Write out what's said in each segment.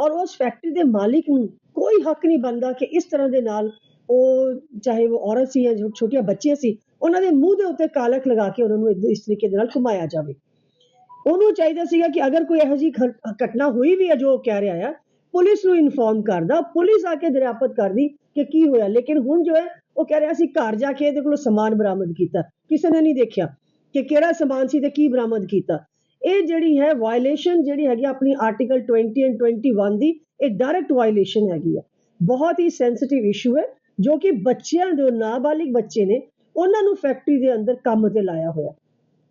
ਔਰ ਉਸ ਫੈਕਟਰੀ ਦੇ ਮਾਲਿਕ ਨੂੰ ਕੋਈ ਹੱਕ ਨਹੀਂ ਬਣਦਾ ਕਿ ਇਸ ਤਰ੍ਹਾਂ ਦੇ ਨਾਲ ਉਹ ਚਾਹੇ ਉਹ ਔਰਤ ਸੀ ਜਾਂ ਛੋਟੀਆਂ ਬੱਚੀਆਂ ਸੀ, ਉਹਨਾਂ ਦੇ ਮੂੰਹ ਦੇ ਉੱਤੇ ਕਾਲਕ ਲਗਾ ਕੇ ਉਹਨਾਂ ਨੂੰ ਇਸ ਤਰੀਕੇ ਦੇ ਨਾਲ ਘੁਮਾਇਆ ਜਾਵੇ। ਉਹਨੂੰ ਚਾਹੀਦਾ ਸੀਗਾ ਕਿ ਅਗਰ ਕੋਈ ਇਹੋ ਜਿਹੀ ਘਟਨਾ ਹੋਈ ਵੀ ਹੈ ਜੋ ਕਹਿ ਰਿਹਾ ਆ, ਪੁਲਿਸ ਨੂੰ ਇਨਫੋਰਮ ਕਰਦਾ, ਪੁਲਿਸ ਆ ਕੇ ਦਰਿਆਪਤ ਕਰਦੀ ਕਿ ਕੀ ਹੋਇਆ। ਲੇਕਿਨ ਹੁਣ ਜੋ ਹੈ, ਉਹ ਕਹਿ ਰਿਹਾ ਸੀ ਘਰ ਜਾ ਕੇ ਇਹਦੇ ਕੋਲੋਂ ਸਮਾਨ ਬਰਾਮਦ ਕੀਤਾ। ਕਿਸੇ ਨੇ ਨਹੀਂ ਦੇਖਿਆ ਕਿ ਕਿਹੜਾ ਸਮਾਨ ਸੀ ਤੇ ਕੀ ਬਰਾਮਦ ਕੀਤਾ। ਇਹ ਜਿਹੜੀ ਹੈ ਵਾਇਲੇਸ਼ਨ ਜਿਹੜੀ ਹੈਗੀ ਆਪਣੀ ਆਰਟੀਕਲ 20 ਐਂਡ 21 ਦੀ, ਇਹ ਡਾਇਰੈਕਟ ਵਾਇਲੇਸ਼ਨ ਹੈਗੀ ਆ। ਬਹੁਤ ਹੀ ਸੈਂਸਿਟਿਵ ਇਸ਼ੂ ਹੈ, ਜੋ ਕਿ ਬੱਚਿਆਂ ਜੋ ਨਾਬਾਲਿਗ ਬੱਚੇ ਨੇ, ਉਹਨਾਂ ਨੂੰ ਫੈਕਟਰੀ ਦੇ ਅੰਦਰ ਕੰਮ ਤੇ ਲਾਇਆ ਹੋਇਆ।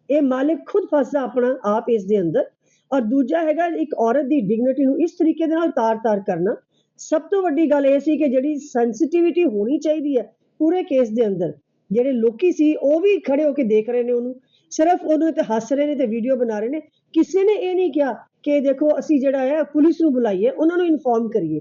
ਇਹ ਮਾਲਿਕ ਖੁਦ ਫਸਦਾ ਆਪਣਾ, ਆਪ ਇਸ ਦੇ ਅੰਦਰ। ਔਰ ਦੂਜਾ ਹੈਗਾ, ਇੱਕ ਔਰਤ ਦੀ ਡਿਗਨਿਟੀ ਨੂੰ ਇਸ ਤਰੀਕੇ ਦੇ ਨਾਲ ਤਾਰ-ਤਾਰ ਕਰਨਾ। ਸਭ ਤੋਂ ਵੱਡੀ ਗੱਲ ਇਹ ਸੀ ਕਿ ਜਿਹੜੀ ਸੈਂਸਿਟਿਵਿਟੀ ਹੋਣੀ ਚਾਹੀਦੀ ਹੈ ਪੂਰੇ ਕੇਸ ਦੇ ਅੰਦਰ, ਜਿਹੜੇ ਲੋਕੀ ਸੀ, ਉਹ ਵੀ ਖੜੇ ਹੋ ਕੇ ਦੇਖ ਰਹੇ ਨੇ ਉਹਨੂੰ। ਸਿਰਫ ਉਹਨੂੰ ਤੇ ਹੱਸ ਰਹੇ ਨੇ ਤੇ ਵੀਡੀਓ ਬਣਾ ਰਹੇ ਨੇ। ਕਿਸੇ ਨੇ ਇਹ ਨਹੀਂ ਕਿਹਾ ਕਿ ਦੇਖੋ ਅਸੀਂ ਜਿਹੜਾ ਹੈ ਪੁਲਿਸ ਨੂੰ ਬੁਲਾਈਏ, ਉਹਨਾਂ ਨੂੰ ਇਨਫੋਰਮ ਕਰੀਏ।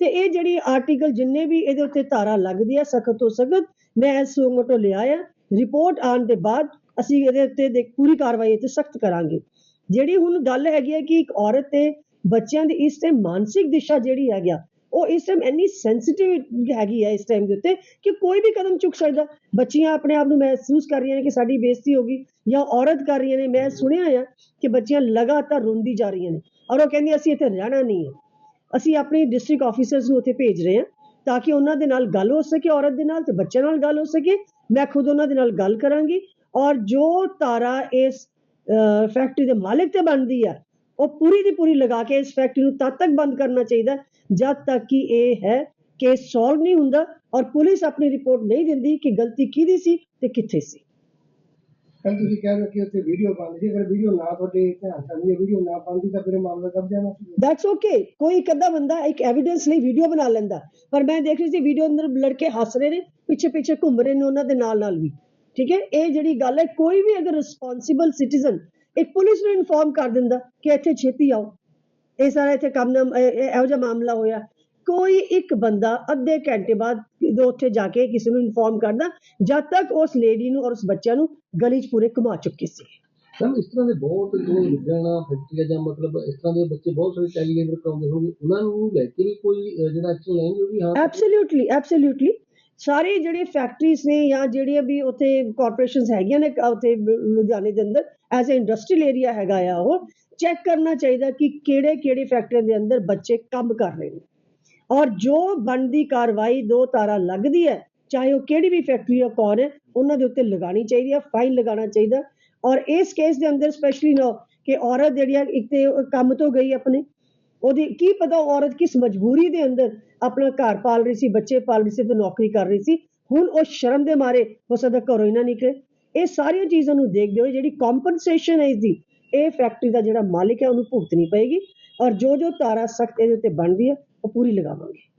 ਤੇ ਇਹ ਜਿਹੜੀ ਆਰਟੀਕਲ ਜਿੰਨੇ ਵੀ ਇਹਦੇ ਉੱਤੇ ਧਾਰਾ ਲੱਗਦੀ ਹੈ ਸਖਤ ਤੋਂ ਸਖਤ, ਮੈਂ ਇਸ ਤੋਂ ਲਿਆ ਆ। ਰਿਪੋਰਟ ਆਉਣ ਦੇ ਬਾਅਦ ਅਸੀਂ ਇਹਦੇ ਉੱਤੇ ਦੇ ਪੂਰੀ ਕਾਰਵਾਈ ਤੇ ਸਖਤ ਕਰਾਂਗੇ। ਜਿਹੜੀ ਹੁਣ ਗੱਲ ਹੈਗੀ ਹੈ ਕਿ ਇੱਕ ਔਰਤ ਤੇ ਬੱਚਿਆਂ ਦੀ ਇਸ ਤੇ ਮਾਨਸਿਕ ਦਿਸ਼ਾ ਜਿਹੜੀ ਹੈਗੀ ਆ ਉਹ ਇਸ ਟਾਈਮ ਇੰਨੀ ਸੈਂਸਿਟਿਵ ਹੈਗੀ ਹੈ ਇਸ ਟਾਈਮ ਦੇ ਉੱਤੇ ਕਿ ਕੋਈ ਵੀ ਕਦਮ ਚੁੱਕ ਸਕਦਾ। ਬੱਚੀਆਂ ਆਪਣੇ ਆਪ ਨੂੰ ਮਹਿਸੂਸ ਕਰ ਰਹੀਆਂ ਨੇ ਕਿ ਸਾਡੀ ਬੇਇੱਜ਼ਤੀ ਹੋ ਗਈ ਜਾਂ ਔਰਤ ਕਰ ਰਹੀਆਂ ਨੇ। ਮੈਂ ਸੁਣਿਆ ਆ ਕਿ ਬੱਚੀਆਂ ਲਗਾਤਾਰ ਰੋਂਦੀ ਜਾ ਰਹੀਆਂ ਨੇ ਔਰ ਉਹ ਕਹਿੰਦੀ ਅਸੀਂ ਇੱਥੇ ਰਹਿਣਾ ਨਹੀਂ ਹੈ ਅਸੀਂ ਆਪਣੇ ਡਿਸਟ੍ਰਿਕਟ ਆਫੀਸਰਸ ਨੂੰ ਉੱਥੇ ਭੇਜ ਰਹੇ ਹਾਂ ਤਾਂ ਕਿ ਉਹਨਾਂ ਦੇ ਨਾਲ ਗੱਲ ਹੋ ਸਕੇ, ਔਰਤ ਦੇ ਨਾਲ ਤੇ ਬੱਚਿਆਂ ਨਾਲ ਗੱਲ ਹੋ ਸਕੇ। ਮੈਂ ਖੁਦ ਉਹਨਾਂ ਦੇ ਨਾਲ ਗੱਲ ਕਰਾਂਗੀ ਔਰ ਜੋ ਤਾਰਾ ਇਸ ਫੈਕਟਰੀ ਦੇ ਮਾਲਕ ਤੇ ਬਣਦੀ ਆ ਉਹ ਪੂਰੀ ਦੀ ਪੂਰੀ ਲਗਾ ਕੇ ਇਸ ਫੈਕਟਰੀ ਨੂੰ ਤਦ ਤੱਕ ਬੰਦ ਕਰਨਾ ਚਾਹੀਦਾ ਜਦ ਤੱਕ ਕਿ ਇਹ ਹੈ ਕੇਸ ਸੋਲਵ ਨਹੀਂ ਹੁੰਦਾ ਔਰ ਪੁਲਿਸ ਆਪਣੀ ਰਿਪੋਰਟ ਨਹੀਂ ਦਿੰਦੀ ਕਿ ਗਲਤੀ ਕਿਹਦੀ ਸੀ ਤੇ ਕਿੱਥੇ ਸੀ। ਕੱਲ ਤੁਸੀਂ ਕਹਿ ਰਹੇ ਕਿ ਉੱਥੇ ਵੀਡੀਓ ਬੰਦ ਸੀ ਅਗਰ ਵੀਡੀਓ ਨਾ ਤੁਹਾਡੇ ਧਿਆਨ ਚ ਆਉਂਦੀ ਹੈ ਵੀਡੀਓ ਨਾ ਪਾਉਂਦੀ ਤਾਂ ਫਿਰ ਮਾਮਲਾ ਦਬ ਜਾਣਾ ਸੀ। ਦੈਟਸ ਓਕੇ ਕੋਈ ਇੱਕ ਅੱਧਾ ਬੰਦਾ ਇੱਕ ਐਵੀਡੈਂਸ ਲਈ ਵੀਡੀਓ ਬਣਾ ਲੈਂਦਾ। ਪਰ ਮੈਂ ਦੇਖ ਰਹੀ ਸੀ ਵੀਡੀਓ ਅੰਦਰ ਲੜਕੇ ਹੱਸ ਰਹੇ ਨੇ ਪਿੱਛੇ ਪਿੱਛੇ ਘੁੰਮ ਰਹੇ ਨੇ ਉਹਨਾਂ ਦੇ ਨਾਲ ਨਾਲ ਵੀ। ਠੀਕ ਹੈ? ਇਹ ਜਿਹੜੀ ਗੱਲ ਹੈ ਕੋਈ ਵੀ ਅਗਰ ਰਿਸਪੌਂਸਿਬਲ ਸਿਟੀਜ਼ਨ ਇੱਕ ਪੁਲਿਸ ਨੂੰ ਇਨਫੋਰਮ ਕਰ ਦਿੰਦਾ ਕਿ ਇੱਥੇ ਛੇਤੀ ਆਓ। ਇਹ ਸਾਰਾ ਇੱਥੇ ਕੰਮ ਨਾ ਇਹ- ਜਿਹਾ ਮਾਮਲਾ ਹੋਇਆ। ਕੋਈ ਇੱਕ ਬੰਦਾ ਅੱਧੇ ਘੰਟੇ ਬਾਅਦ ਜਦੋਂ ਉੱਥੇ ਜਾ ਕੇ ਕਿਸੇ ਨੂੰ ਇਨਫੋਰਮ ਕਰਦਾ ਜਦ ਤੱਕ ਉਸ ਲੇਡੀ ਨੂੰ ਔਰ ਉਸ ਬੱਚਿਆਂ ਨੂੰ ਗਲੀ 'ਚ ਪੂਰੇ ਘੁਮਾ ਚੁੱਕੇ ਸੀ। ਸਰ ਇਸ ਤਰ੍ਹਾਂ ਦੇ ਬਹੁਤ ਜੋ ਲੁਧਿਆਣਾ ਫੈਕਟਰੀ ਜਾਂ ਮਤਲਬ ਇਸ ਤਰ੍ਹਾਂ ਦੇ ਬੱਚੇ ਬਹੁਤ ਸਾਰੇ ਲੇਬਰ ਕਰਾਉਂਦੇ ਹੋਣਗੇ ਉਹਨਾਂ ਨੂੰ ਲੈ ਕੇ ਵੀ ਕੋਈ ਜਿਹੜਾ ਐਕਸ਼ਨ ਲੈਣਗੇ ਉਹ ਵੀ ਹਾਂ? ਐਬਸੋਲੂਟਲੀ ਐਬਸੋਲੂਟਲੀ ਸਾਰੇ ਜਿਹੜੇ ਫੈਕਟਰੀਜ਼ ਨੇ ਜਾਂ ਜਿਹੜੀਆਂ ਵੀ ਉੱਥੇ ਕਾਰਪੋਰੇਸ਼ਨਸ ਹੈਗੀਆਂ ਨੇ ਉੱਥੇ ਲੁਧਿਆਣੇ ਦੇ ਅੰਦਰ ਐਜ਼ ਅ ਇੰਡਸਟਰੀਅਲ ਏਰੀਆ ਹੈਗਾ ਆ ਉਹ ਚੈੱਕ ਕਰਨਾ ਚਾਹੀਦਾ ਕਿ ਕਿਹੜੇ ਕਿਹੜੇ ਫੈਕਟਰੀਆਂ ਦੇ ਅੰਦਰ ਬੱਚੇ ਕੰਮ ਕਰ ਰਹੇ ਨੇ। ਔਰ ਜੋ ਬਣਦੀ ਕਾਰਵਾਈ ਦੋ ਤਾਰਾ ਲੱਗਦੀ ਹੈ, ਚਾਹੇ ਉਹ ਕਿਹੜੀ ਵੀ ਫੈਕਟਰੀ ਆ, ਕੌਣ ਹੈ, ਉਹਨਾਂ ਦੇ ਉੱਤੇ ਲਗਾਣੀ ਚਾਹੀਦੀ ਹੈ ਫਾਈਨ ਲਗਾਉਣਾ ਚਾਹੀਦਾ। ਔਰ ਇਸ ਕੇਸ ਦੇ ਅੰਦਰ ਸਪੈਸ਼ਲੀ ਨਾ ਕਿ ਔਰਤ ਜਿਹੜੀ ਆ, ਇੱਕ ਤੇ ਕੰਮ ਤੋਂ ਗਈ ਆਪਣੇ ਉਹਦੀ ਕੀ ਪਤਾ ਔਰਤ ਕਿਸ ਮਜਬੂਰੀ ਦੇ ਅੰਦਰ ਆਪਣਾ ਘਰ ਪਾਲ ਰਹੀ ਸੀ, ਬੱਚੇ ਪਾਲ ਰਹੀ ਸੀ ਤੇ ਨੌਕਰੀ ਕਰ ਰਹੀ ਸੀ। ਹੁਣ ਉਹ ਸ਼ਰਮ ਦੇ ਮਾਰੇ, ਹੋ ਸਕਦਾ ਘਰੋਂ ਹੀ ਨਾ ਨਿਕਲੇ। ਇਹ ਸਾਰੀਆਂ ਚੀਜ਼ਾਂ ਨੂੰ ਦੇਖਦੇ ਹੋਏ ਜਿਹੜੀ ਕੰਪਨਸੇਸ਼ਨ ਹੈ ਇਸ ਦੀ ਇਹ ਫੈਕਟਰੀ ਦਾ ਜਿਹੜਾ ਮਾਲਿਕ ਹੈ ਉਹਨੂੰ ਭੁਗਤਣੀ ਪਏਗੀ। ਔਰ ਜੋ ਜੋ ਤਾਰਾ ਸਖਤ ਇਹਦੇ ਉੱਤੇ ਬਣਦੀ ਹੈ, ਉਹ ਪੂਰੀ ਲਗਾਵਾਂਗੇ।